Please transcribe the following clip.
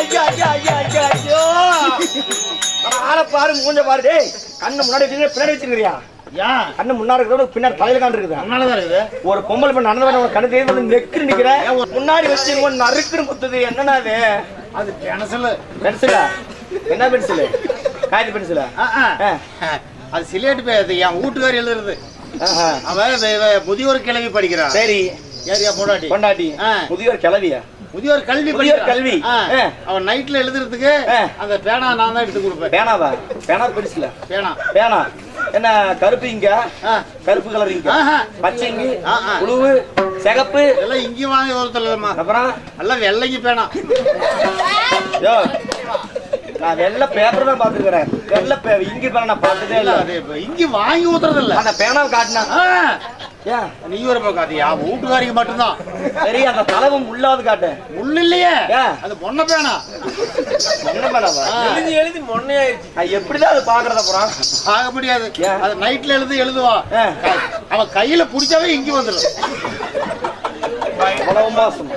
ஐயா ஐயா ஐயா ஐயா ஐயோ. ஆளை பாரு மூஞ்ச பாரு டேய். கண்ணு முன்னாடி வச்சுக்கிற பின்னாடி வச்சுக்கிறியா கண்ணு முன்னாடி இருக்கிறோட பின்னாடி தலையில காண்டு இருக்குது. ஒரு பொம்பளை பெண் நடந்து வர கண்ணு தேடி வந்து நெக்கு நிக்கிற. முன்னாடி வச்சு நறுக்குன்னு குத்துது என்னன்னா அது? அது பென்சில் பென்சிலா? என்ன பென்சில்? காய்ச்சி பென்சிலா? அது சிலேட் பேர் என் வீட்டுக்காரி எழுதுறது. அவன் முதியோர் கிளவி படிக்கிறான் சரி. ஏரியா பொண்டாட்டி. பொண்டாட்டி. முதியோர் கிளவியா முதியோர் கல்வி முதியோர். கல்வி. அவன் நைட்ல எழுதுறதுக்கு. அந்த பேனா நான் தான் எடுத்து கொடுப்பேன். பேனாவா பேனா பென்சிலா. பேனா. பேனா. என்ன கருப்பு இங்க. கருப்பு கலர் இங்க. பச்சை இங்கு. புழுவு சிகப்பு. எல்லாம் இங்கேயும் வாங்கி இல்லம்மா அப்புறம்? எல்லாம் வெள்ளைக்கு பேனா. யோ நான் வெள்ளை பேப்பர் தான் பாத்துக்கிறேன் வெள்ளை இங்கு பேனா பார்த்ததே இல்ல. இங்க வாங்கி ஊத்துறது இல்ல அந்த பேனாவை காட்டினா? நீ ஒரு பக்கம் அது என் வீட்டுக்காரிக்கு மட்டும்தான். சரி அந்த தலைவும் உள்ளாவது காட்டு. முள்ளு இல்லையே? அது பொண்ண பேனா? என்ன பேனாவா? எழுதி எழுதி மொன்னையாயிருச்சு எப்படிதான் அது பாக்குறது அப்புறம் ஆக முடியாது? அது நைட்ல எழுதி எழுதுவா. ஆ. க- அவன் கையில புடிச்சாவே இங்க வந்துடும் மோசம்.